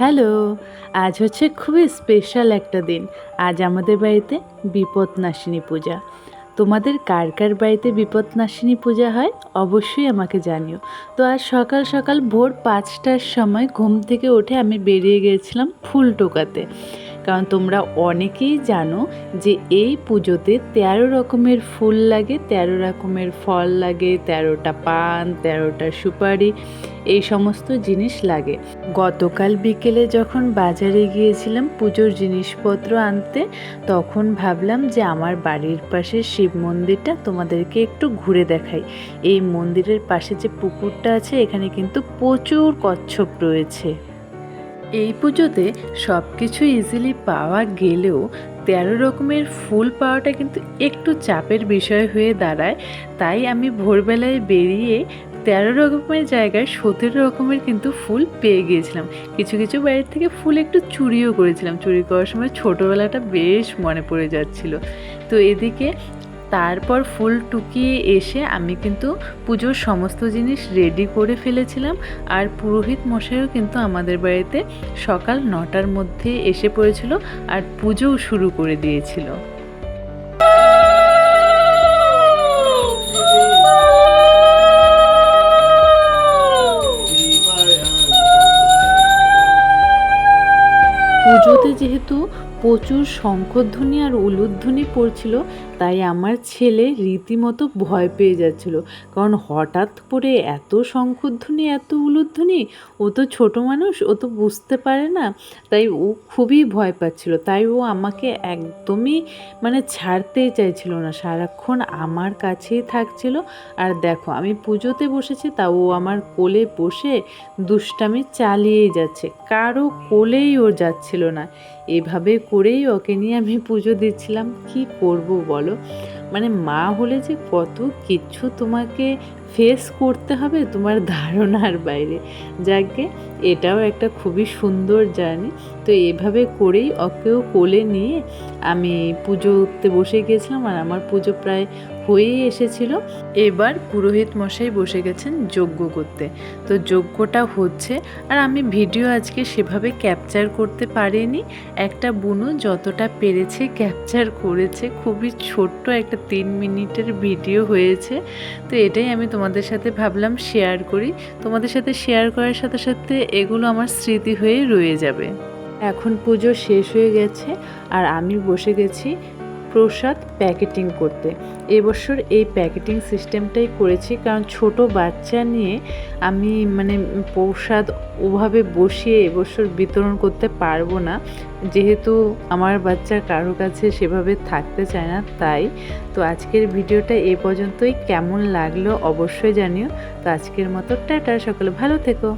Hello, আজ হচ্ছে খুবই স্পেশাল একটা দিন। আজ আমাদের বাড়িতে বিপদনাশিনী পূজা। তোমাদের কার কার বাড়িতে বিপদনাশিনী পূজা হয় অবশ্যই আমাকে জানিও। তো আজ সকাল সকাল ভোর পাঁচটার সময় ঘুম থেকে উঠে আমি বেরিয়ে গিয়েছিলাম ফুল টোকাতে। কারণ তোমরা অনেকেই জানো যে এই পুজোতে তেরো রকমের ফুল লাগে, তেরো রকমের ফল লাগে, তেরোটা পান, তেরোটা সুপারি, এই সমস্ত জিনিস লাগে। গতকাল বিকেলে যখন বাজারে গিয়েছিলাম পুজোর জিনিসপত্র আনতে, তখন ভাবলাম যে আমার বাড়ির পাশে শিব মন্দিরটা তোমাদেরকে একটু ঘুরে দেখাই। এই মন্দিরের পাশে যে পুকুরটা আছে, এখানে কিন্তু প্রচুর কচ্ছপ রয়েছে। এই পুজোতে সব কিছু ইজিলি পাওয়া গেলেও তেরো রকমের ফুল পাওয়াটা কিন্তু একটু চাপের বিষয় হয়ে দাঁড়ায়। তাই আমি ভোরবেলায় বেরিয়ে তেরো রকমের জায়গায় সতেরো রকমের কিন্তু ফুল পেয়ে গিয়েছিলাম। কিছু কিছু বাড়ির থেকে ফুল একটু চুরিও করেছিলাম। চুরি করার সময় ছোটোবেলাটা বেশ মনে পড়ে যাচ্ছিল। তো এদিকে তারপর ফুল টুকিয়ে এসে আমি কিন্তু পুজোর সমস্ত জিনিস রেডি করে ফেলেছিলাম। আর পুরোহিত মশাইও কিন্তু আমাদের বাড়িতে সকাল নটার মধ্যে এসে পড়েছিল আর পুজোও শুরু করে দিয়েছিল। পুজোতে যেহেতু প্রচুর শঙ্খধ্বনি আর উলুধ্বনি পড়ছিল, তাই আমার ছেলে রীতিমতো ভয় পেয়ে যাচ্ছিল। কারণ হঠাৎ করে এত শঙ্খধ্বনি, এত উলুধ্বনি, ও তো ছোট মানুষ, ও তো বুঝতে পারে না। তাই ও খুবই ভয় পাচ্ছিল। তাই ও আমাকে একদমই মানে ছাড়তেই চাইছিল না। সারাক্ষণ আমার কাছেই থাকছিল। আর দেখো, আমি পুজোতে বসেছি, তা ও আমার কোলে বসে দুষ্টামি চালিয়েই যাচ্ছে। কারও কোলেই ও যাচ্ছিল না। এভাবে করেই ওকে নিয়ে আমি পুজো দিচ্ছিলাম। কি করব বলো? মানে মা হলে যে, কত কিছু তোমাকে ফেস করতে হবে তোমার ধারণার বাইরে। যাকে এটাও একটা খুবই সুন্দর জার্নি তো এভাবে করেই ওকেও কোলে নিয়ে আমি পুজোতে বসে গিয়েছিলাম আর আমার পুজো প্রায় হয়েই এসেছিল। এবার পুরোহিত মশাই বসে গেছেন যজ্ঞ করতে। তো যজ্ঞটা হচ্ছে আর আমি ভিডিও আজকে সেভাবে ক্যাপচার করতে পারিনি। একটা বুনো যতটা পেরেছে ক্যাপচার করেছে। খুবই ছোট্ট একটা তিন মিনিটের ভিডিও হয়েছে। তো এটাই আমি তোমাদের সাথে ভাবলাম শেয়ার করি। তোমাদের সাথে শেয়ার করার সাথে সাথে এগুলো আমার স্মৃতি হয়ে রয়ে যাবে। এখন পুজো শেষ হয়ে গেছে আর আমি বসে গেছি প্রসাদ প্যাকেটিং করতে। এবছর এই প্যাকেটিং সিস্টেমটাই করেছি কারণ ছোট বাচ্চা নিয়ে আমি মানে প্রসাদ ওভাবে বসিয়ে এবছর বিতরণ করতে পারব না। যেহেতু আমার বাচ্চা কারও কাছে সেভাবে থাকতে চায় না তাই। তো আজকের ভিডিওটা এ পর্যন্তই। কেমন লাগল অবশ্যই জানিও। তো আজকের মতো টাটা, সকলে ভালো থেকো।